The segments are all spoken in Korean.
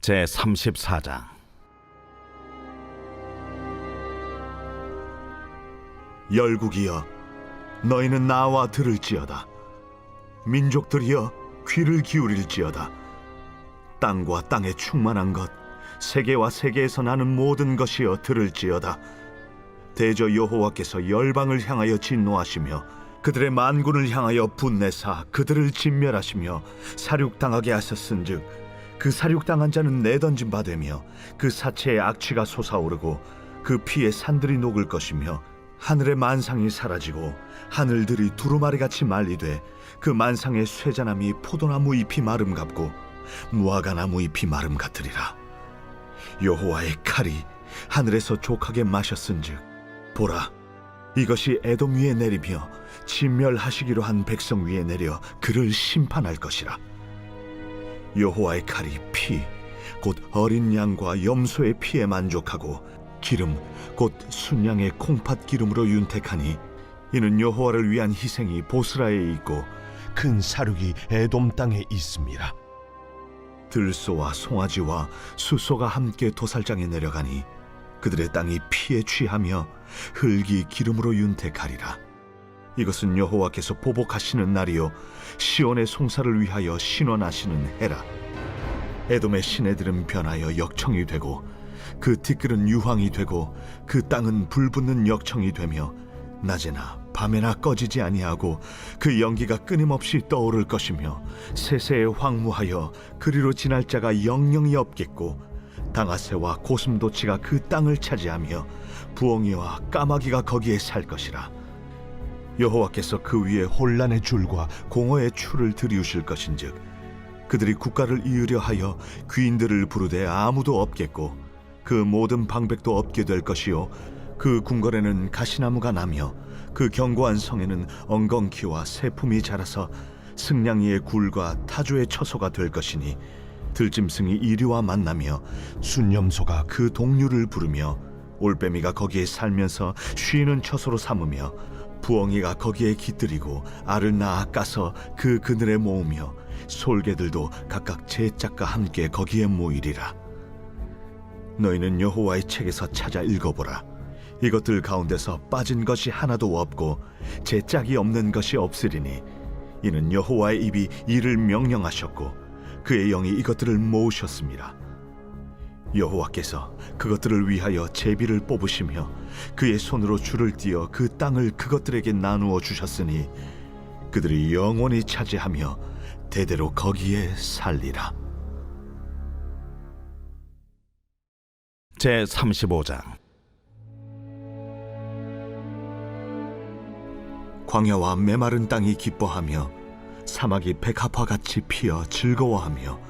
제 34장. 열국이여 너희는 나와 들을지어다. 민족들이여 귀를 기울일지어다. 땅과 땅에 충만한 것 세계와 세계에서 나는 모든 것이여 들을지어다. 대저 여호와께서 열방을 향하여 진노하시며 그들의 만군을 향하여 분내사 그들을 진멸하시며 사륙당하게 하셨은즉 그 사륙당한 자는 내던진 바 되며 그 사체의 악취가 솟아오르고 그 피에 산들이 녹을 것이며 하늘의 만상이 사라지고 하늘들이 두루마리같이 말리되 그 만상의 쇠자나미 포도나무 잎이 마름 같고 무화과나무 잎이 마름 같으리라. 여호와의 칼이 하늘에서 족하게 마셨은즉 보라 이것이 에돔 위에 내리며 진멸하시기로 한 백성 위에 내려 그를 심판할 것이라 여호와의 칼이 피 곧 어린 양과 염소의 피에 만족하고 기름 곧 순양의 콩팥 기름으로 윤택하니 이는 여호와를 위한 희생이 보스라에 있고 큰 사륙이 에돔 땅에 있습니다. 들소와 송아지와 수소가 함께 도살장에 내려가니 그들의 땅이 피에 취하며 흙이 기름으로 윤택하리라 이것은 여호와께서 보복하시는 날이요 시온의 송사를 위하여 신원하시는 해라. 에돔의 시내들은 변하여 역청이 되고 그 티끌은 유황이 되고 그 땅은 불붙는 역청이 되며 낮에나 밤에나 꺼지지 아니하고 그 연기가 끊임없이 떠오를 것이며 세세에 황무하여 그리로 지날 자가 영영이 없겠고 당아새와 고슴도치가 그 땅을 차지하며 부엉이와 까마귀가 거기에 살 것이라 여호와께서 그 위에 혼란의 줄과 공허의 추를 들이우실 것인즉 그들이 국가를 이으려 하여 귀인들을 부르되 아무도 없겠고 그 모든 방백도 없게 될 것이요 그 궁궐에는 가시나무가 나며 그 견고한 성에는 엉겅퀴와 새품이 자라서 승냥이의 굴과 타조의 처소가 될 것이니 들짐승이 이리와 만나며 순념소가 그 동류를 부르며 올빼미가 거기에 살면서 쉬는 처소로 삼으며 부엉이가 거기에 깃들이고 알을 낳아 까서 그 그늘에 모으며 솔개들도 각각 제 짝과 함께 거기에 모이리라. 너희는 여호와의 책에서 찾아 읽어보라. 이것들 가운데서 빠진 것이 하나도 없고 제 짝이 없는 것이 없으리니 이는 여호와의 입이 이를 명령하셨고 그의 영이 이것들을 모으셨습니다 여호와께서 그것들을 위하여 제비를 뽑으시며 그의 손으로 줄을 띄어 그 땅을 그것들에게 나누어 주셨으니 그들이 영원히 차지하며 대대로 거기에 살리라. 제 35장 광야와 메마른 땅이 기뻐하며 사막이 백합화 같이 피어 즐거워하며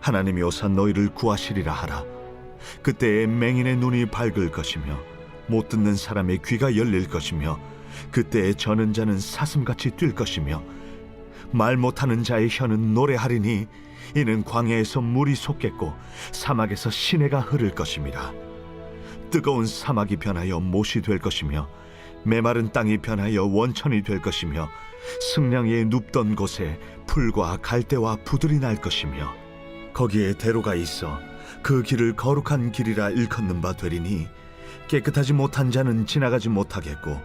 하나님이 오사 너희를 구하시리라 하라. 그때에 맹인의 눈이 밝을 것이며 못 듣는 사람의 귀가 열릴 것이며 그때에 저는 자는 사슴같이 뛸 것이며 말 못하는 자의 혀는 노래하리니 이는 광야에서 물이 솟겠고 사막에서 시내가 흐를 것입니다. 뜨거운 사막이 변하여 못이 될 것이며 메마른 땅이 변하여 원천이 될 것이며 승냥이의 눕던 곳에 풀과 갈대와 부들이 날 것이며 거기에 대로가 있어 그 길을 거룩한 길이라 일컫는 바 되리니 깨끗하지 못한 자는 지나가지 못하겠고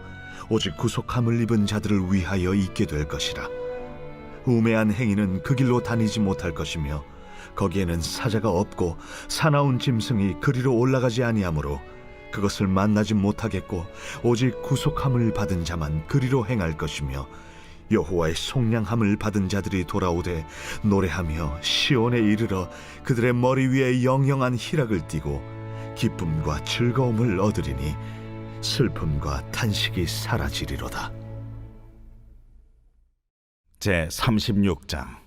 오직 구속함을 입은 자들을 위하여 있게 될 것이라. 우매한 행위는 그 길로 다니지 못할 것이며 거기에는 사자가 없고 사나운 짐승이 그리로 올라가지 아니하므로 그것을 만나지 못하겠고 오직 구속함을 받은 자만 그리로 행할 것이며 여호와의 속량함을 받은 자들이 돌아오되 노래하며 시온에 이르러 그들의 머리 위에 영영한 희락을 띠고 기쁨과 즐거움을 얻으리니 슬픔과 탄식이 사라지리로다. 제 36장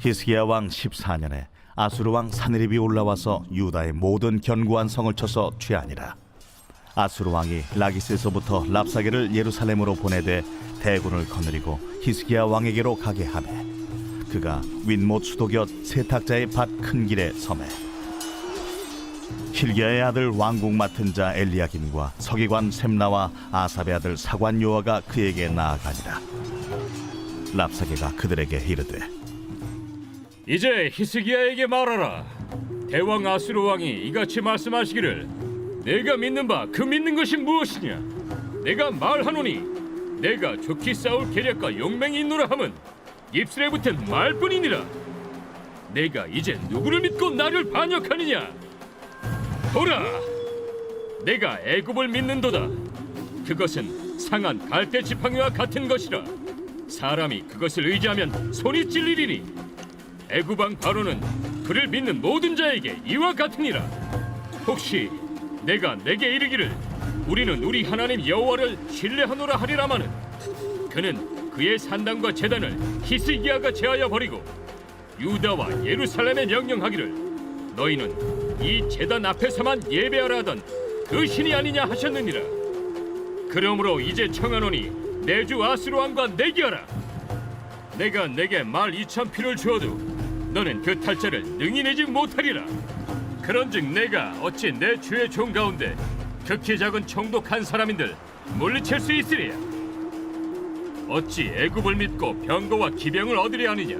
히스기야 왕 14년에 아수르 왕 사느립이 올라와서 유다의 모든 견고한 성을 쳐서 취하니라. 아수르 왕이 라기스에서부터 랍사게를 예루살렘으로 보내되 대군을 거느리고 히스기야 왕에게로 가게 하매 그가 윈못 수도 곁 세탁자의 밭 큰 길에 섬에 힐기야의 아들 왕궁 맡은 자 엘리야김과 서기관 셈나와 아삽의 아들 사관 요아가 그에게 나아가니라 랍사게가 그들에게 이르되 이제 히스기야에게 말하라. 대왕 아수르 왕이 이같이 말씀하시기를 내가 믿는 바 그 믿는 것이 무엇이냐? 내가 말하노니 내가 좋게 싸울 계략과 용맹이 있노라 함은 입술에 붙은 말뿐이니라. 내가 이제 누구를 믿고 나를 반역하느냐? 보라, 내가 애굽을 믿는도다. 그것은 상한 갈대 지팡이와 같은 것이라. 사람이 그것을 의지하면 손이 찔리리니 애구방 바로는 그를 믿는 모든 자에게 이와 같으니라. 혹시 내가 내게 이르기를 우리는 우리 하나님 여호와를 신뢰하노라 하리라마는 그는 그의 산당과 제단을 히스기야가 제하여 버리고 유다와 예루살렘에 명령하기를 너희는 이 제단 앞에서만 예배하라 하던 그 신이 아니냐 하셨느니라. 그러므로 이제 청하노니 내 주 아스루 왕과 내기하라. 내가 내게 말 이천 피를 주어도 너는 그 탈자를 능히 내지 못하리라. 그런즉 내가 어찌 내 주의 종 가운데 극히 작은 총독한 사람인들 물리칠 수 있으리야. 어찌 애굽을 믿고 병거와 기병을 얻으려 하느냐?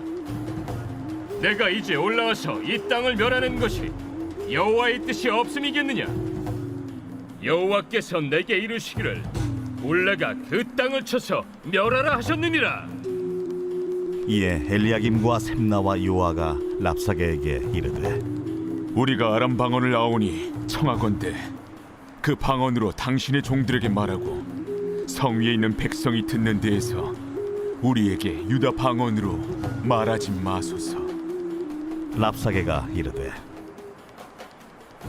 내가 이제 올라와서 이 땅을 멸하는 것이 여호와의 뜻이 없음이겠느냐? 여호와께서 내게 이르시기를 올라가 그 땅을 쳐서 멸하라 하셨느니라. 이에 엘리야김과 셈나와 요아가 랍사게에게 이르되 우리가 아람 방언을 아오니 청하건대 그 방언으로 당신의 종들에게 말하고 성 위에 있는 백성이 듣는 데에서 우리에게 유다 방언으로 말하지 마소서. 랍사게가 이르되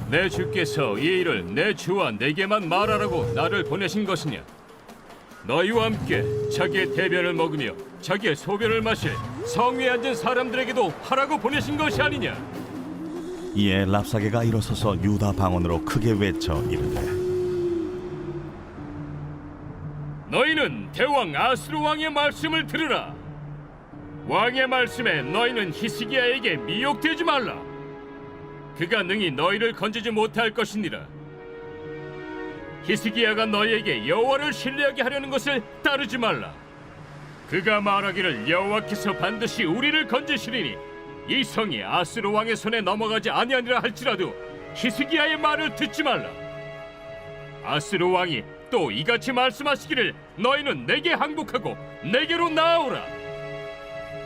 내 주께서 이 일을 내 주와 내게만 말하라고 나를 보내신 것이냐? 너희와 함께 자기의 대변을 먹으며 자기의 소변을 마실 성 위에 앉은 사람들에게도 하라고 보내신 것이 아니냐? 이에 랍사게가 일어서서 유다 방언으로 크게 외쳐 이르되 너희는 대왕 아스루 왕의 말씀을 들으라. 왕의 말씀에 너희는 히스기야에게 미혹되지 말라. 그가 능히 너희를 건지지 못할 것이니라. 히스기야가 너희에게 여호와를 신뢰하게 하려는 것을 따르지 말라. 그가 말하기를 여호와께서 반드시 우리를 건지시리니 이 성이 아스루 왕의 손에 넘어가지 아니하니라 할지라도 히스기야의 말을 듣지 말라. 아스루 왕이 또 이같이 말씀하시기를 너희는 내게 항복하고 내게로 나아오라.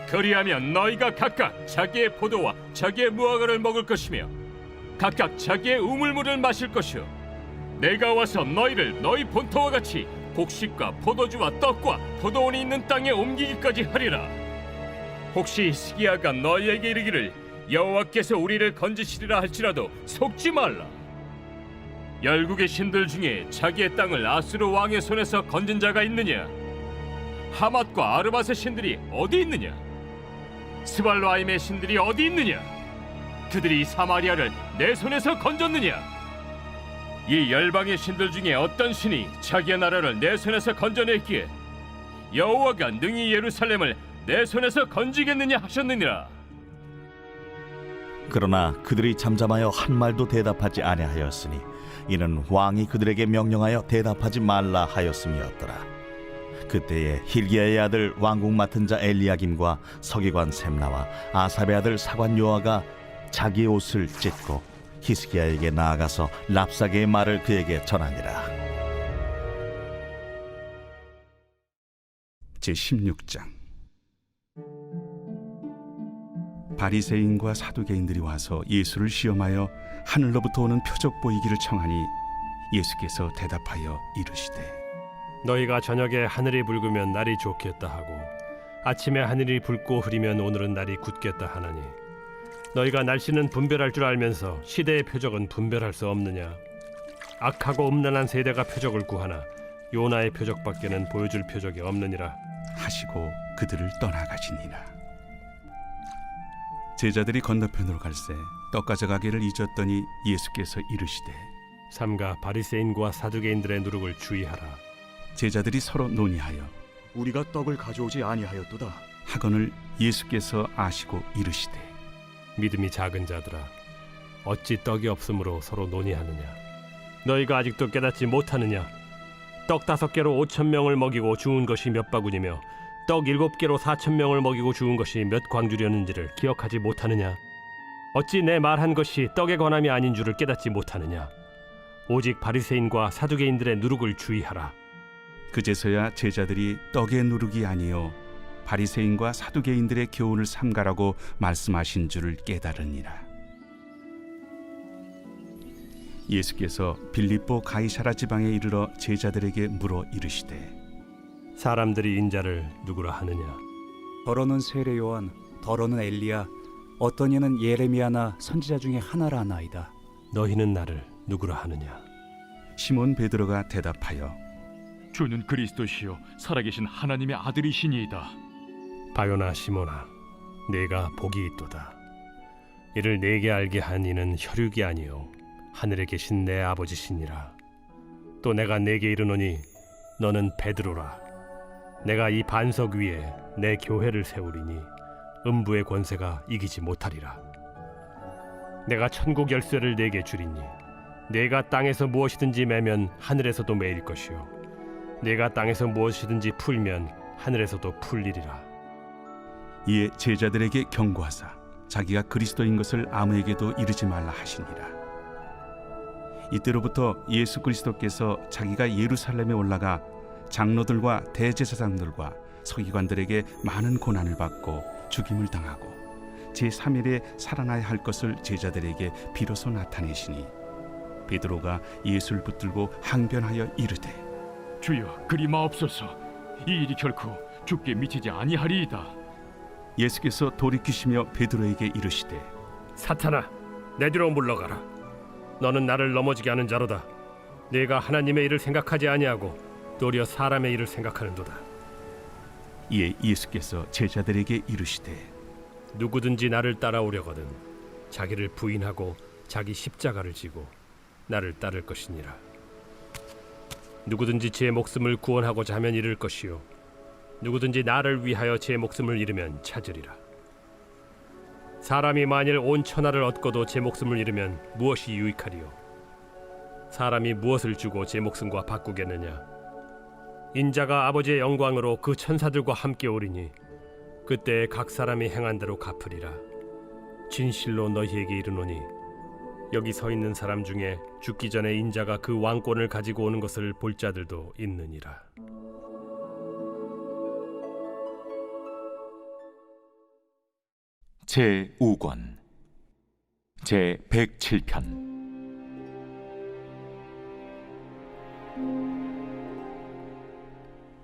그리하면 너희가 각각 자기의 포도와 자기의 무화과를 먹을 것이며 각각 자기의 우물물을 마실 것이요 내가 와서 너희를 너희 본토와 같이 곡식과 포도주와 떡과 포도원이 있는 땅에 옮기기까지 하리라. 혹시 스기야가 너희에게 이르기를 여호와께서 우리를 건지시리라 할지라도 속지 말라. 열국의 신들 중에 자기의 땅을 아수르 왕의 손에서 건진 자가 있느냐? 하맛과 아르밧의 신들이 어디 있느냐? 스발로아임의 신들이 어디 있느냐? 그들이 사마리아를 내 손에서 건졌느냐? 이 열방의 신들 중에 어떤 신이 자기의 나라를 내 손에서 건져냈기에 여호와가 능히 예루살렘을 내 손에서 건지겠느냐 하셨느니라. 그러나 그들이 잠잠하여 한 말도 대답하지 아니하였으니 이는 왕이 그들에게 명령하여 대답하지 말라 하였음이었더라. 그때에 힐기야의 아들 왕궁 맡은 자 엘리야김과 서기관 셈나와 아삽의 아들 사관 요아가 자기의 옷을 찢고 히스기야에게 나아가서 랍사게의 말을 그에게 전하니라. 제 16장 바리새인과 사두개인들이 와서 예수를 시험하여 하늘로부터 오는 표적 보이기를 청하니 예수께서 대답하여 이르시되 너희가 저녁에 하늘이 붉으면 날이 좋겠다 하고 아침에 하늘이 붉고 흐리면 오늘은 날이 굳겠다 하나니 너희가 날씨는 분별할 줄 알면서 시대의 표적은 분별할 수 없느냐? 악하고 음란한 세대가 표적을 구하나 요나의 표적밖에는 보여줄 표적이 없느니라. 하시고 그들을 떠나가시니라 제자들이 건너편으로 갈새 떡 가져가기를 잊었더니 예수께서 이르시되 삼가 바리새인과 사두개인들의 누룩을 주의하라. 제자들이 서로 논의하여 우리가 떡을 가져오지 아니하였도다. 하거늘 예수께서 아시고 이르시되 믿음이 작은 자들아 어찌 떡이 없으므로 서로 논의하느냐 너희가 아직도 깨닫지 못하느냐 떡 다섯 개로 오천 명을 먹이고 주운 것이 몇 바구니며 떡 일곱 개로 사천 명을 먹이고 주운 것이 몇 광주렸는지를 기억하지 못하느냐? 어찌 내 말한 것이 떡에 관함이 아닌 줄을 깨닫지 못하느냐? 오직 바리새인과 사두개인들의 누룩을 주의하라. 그제서야 제자들이 떡의 누룩이 아니요 바리새인과 사두개인들의 교훈을 삼가라고 말씀하신 줄을 깨달으니라. 예수께서 빌립보 가이사라 지방에 이르러 제자들에게 물어 이르시되 사람들이 인자를 누구라 하느냐? 더러는 세례 요한, 더러는 엘리야, 어떤 이는 예레미야나 선지자 중에 하나라 하나이다. 너희는 나를 누구라 하느냐? 시몬 베드로가 대답하여 주는 그리스도시요 살아계신 하나님의 아들이시니이다. 바요나 시모나 내가 복이 있도다. 이를 내게 알게 한 이는 혈육이 아니요 하늘에 계신 내 아버지시니라. 또 내가 내게 이르노니 너는 베드로라 내가 이 반석 위에 내 교회를 세우리니 음부의 권세가 이기지 못하리라. 내가 천국 열쇠를 내게 주리니 내가 땅에서 무엇이든지 매면 하늘에서도 매일 것이요. 내가 땅에서 무엇이든지 풀면 하늘에서도 풀리리라. 이에 제자들에게 경고하사 자기가 그리스도인 것을 아무에게도 이르지 말라 하시니라. 이때로부터 예수 그리스도께서 자기가 예루살렘에 올라가 장로들과 대제사장들과 서기관들에게 많은 고난을 받고 죽임을 당하고 제 3일에 살아나야 할 것을 제자들에게 비로소 나타내시니 베드로가 예수를 붙들고 항변하여 이르되 주여 그리 마옵소서. 이 일이 결코 죽게 미치지 아니하리이다. 예수께서 돌이키시며 베드로에게 이르시되 사탄아 내 뒤로 물러가라 너는 나를 넘어지게 하는 자로다 네가 하나님의 일을 생각하지 아니하고 도리어 사람의 일을 생각하는도다. 이에 예수께서 제자들에게 이르시되 누구든지 나를 따라오려거든 자기를 부인하고 자기 십자가를 지고 나를 따를 것이니라. 누구든지 제 목숨을 구원하고자 하면 잃을 것이요. 누구든지 나를 위하여 제 목숨을 잃으면 찾으리라. 사람이 만일 온 천하를 얻고도 제 목숨을 잃으면 무엇이 유익하리요? 사람이 무엇을 주고 제 목숨과 바꾸겠느냐 인자가 아버지의 영광으로 그 천사들과 함께 오리니 그때 각 사람이 행한 대로 갚으리라. 진실로 너희에게 이르노니 여기 서 있는 사람 중에 죽기 전에 인자가 그 왕권을 가지고 오는 것을 볼 자들도 있느니라. 제 5권 제 107편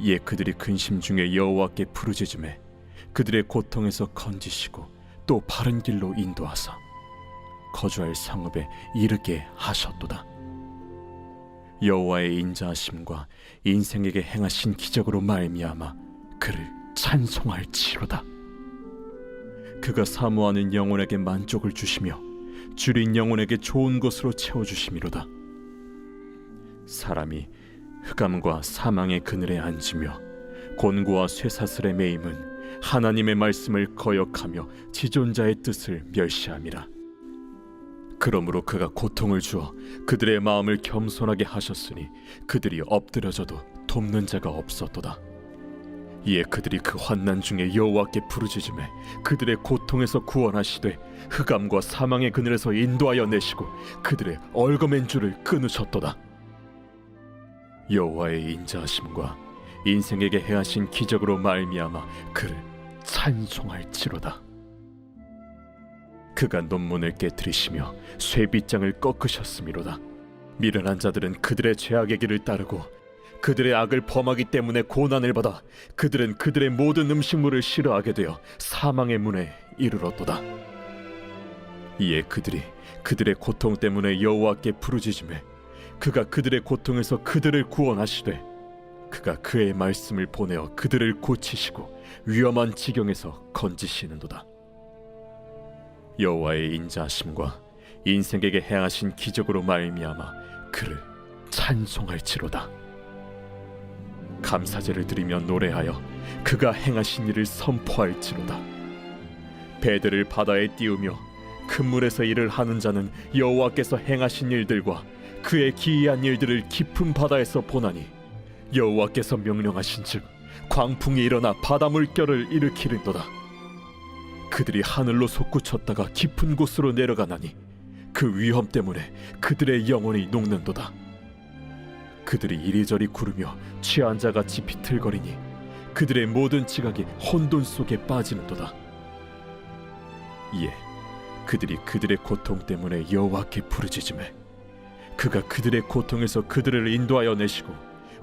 이에 그들이 근심 중에 여호와께 부르짖음에 그들의 고통에서 건지시고 또 바른 길로 인도하사 거주할 성읍에 이르게 하셨도다. 여호와의 인자하심과 인생에게 행하신 기적으로 말미암아 그를 찬송할지로다. 그가 사모하는 영혼에게 만족을 주시며 줄인 영혼에게 좋은 것으로 채워 주심이로다. 사람이 흑암과 사망의 그늘에 앉으며 곤고와 쇠사슬의 매임은 하나님의 말씀을 거역하며 지존자의 뜻을 멸시함이라. 그러므로 그가 고통을 주어 그들의 마음을 겸손하게 하셨으니 그들이 엎드려져도 돕는 자가 없었도다. 이에 그들이 그 환난 중에 여호와께 부르짖음에 그들의 고통에서 구원하시되 흑암과 사망의 그늘에서 인도하여 내시고 그들의 얼거맨 줄을 끊으셨도다. 여호와의 인자하심과 인생에게 해하신 기적으로 말미암아 그를 찬송할지로다. 그가 논문을 깨뜨리시며 쇠빗장을 꺾으셨음이로다. 미련한 자들은 그들의 죄악의 길을 따르고 그들의 악을 범하기 때문에 고난을 받아 그들은 그들의 모든 음식물을 싫어하게 되어 사망의 문에 이르렀도다. 이에 그들이 그들의 고통 때문에 여호와께 부르짖음에 그가 그들의 고통에서 그들을 구원하시되 그가 그의 말씀을 보내어 그들을 고치시고 위험한 지경에서 건지시는도다. 여호와의 인자하심과 인생에게 행하신 기적으로 말미암아 그를 찬송할지로다. 감사제를 드리며 노래하여 그가 행하신 일을 선포할지로다. 배들을 바다에 띄우며 큰 물에서 일을 하는 자는 여호와께서 행하신 일들과 그의 기이한 일들을 깊은 바다에서 보나니 여호와께서 명령하신즉 광풍이 일어나 바다 물결을 일으키는도다. 그들이 하늘로 솟구쳤다가 깊은 곳으로 내려가나니 그 위험 때문에 그들의 영혼이 녹는도다. 그들이 이리저리 구르며 취한 자같이 비틀거리니 그들의 모든 지각이 혼돈 속에 빠지는도다. 이에 그들이 그들의 고통 때문에 여호와께 부르짖음에 그가 그들의 고통에서 그들을 인도하여 내시고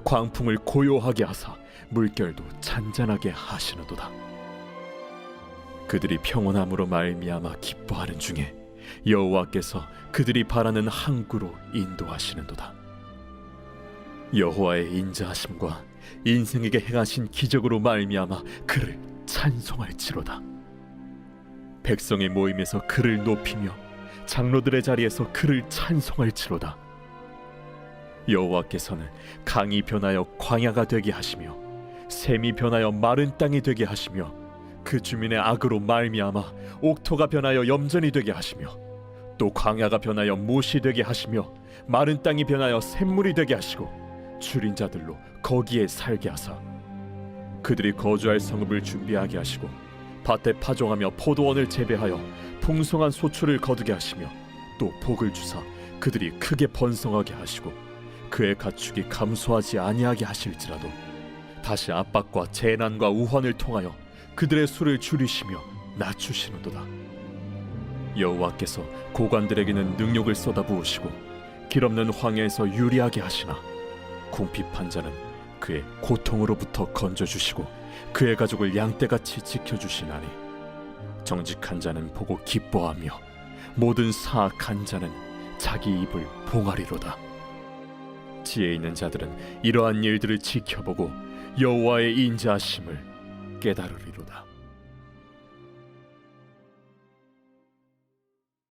광풍을 고요하게 하사 물결도 잔잔하게 하시는도다. 그들이 평온함으로 말미암아 기뻐하는 중에 여호와께서 그들이 바라는 항구로 인도하시는도다. 여호와의 인자하심과 인생에게 행하신 기적으로 말미암아 그를 찬송할지로다. 백성의 모임에서 그를 높이며 장로들의 자리에서 그를 찬송할지로다. 여호와께서는 강이 변하여 광야가 되게 하시며 샘이 변하여 마른 땅이 되게 하시며 그 주민의 악으로 말미암아 옥토가 변하여 염전이 되게 하시며 또 광야가 변하여 못이 되게 하시며 마른 땅이 변하여 샘물이 되게 하시고 줄인 자들로 거기에 살게 하사 그들이 거주할 성읍을 준비하게 하시고 밭에 파종하며 포도원을 재배하여 풍성한 소출을 거두게 하시며 또 복을 주사 그들이 크게 번성하게 하시고 그의 가축이 감소하지 아니하게 하실지라도 다시 압박과 재난과 우환을 통하여 그들의 수를 줄이시며 낮추시는도다. 여호와께서 고관들에게는 능력을 쏟아부으시고 길 없는 황야에서 유리하게 하시나 궁핍한 자는 그의 고통으로부터 건져주시고 그의 가족을 양떼같이 지켜주시나니 정직한 자는 보고 기뻐하며 모든 사악한 자는 자기 입을 봉하리로다. 지혜 있는 자들은 이러한 일들을 지켜보고 여호와의 인자하심을 깨달으리로다.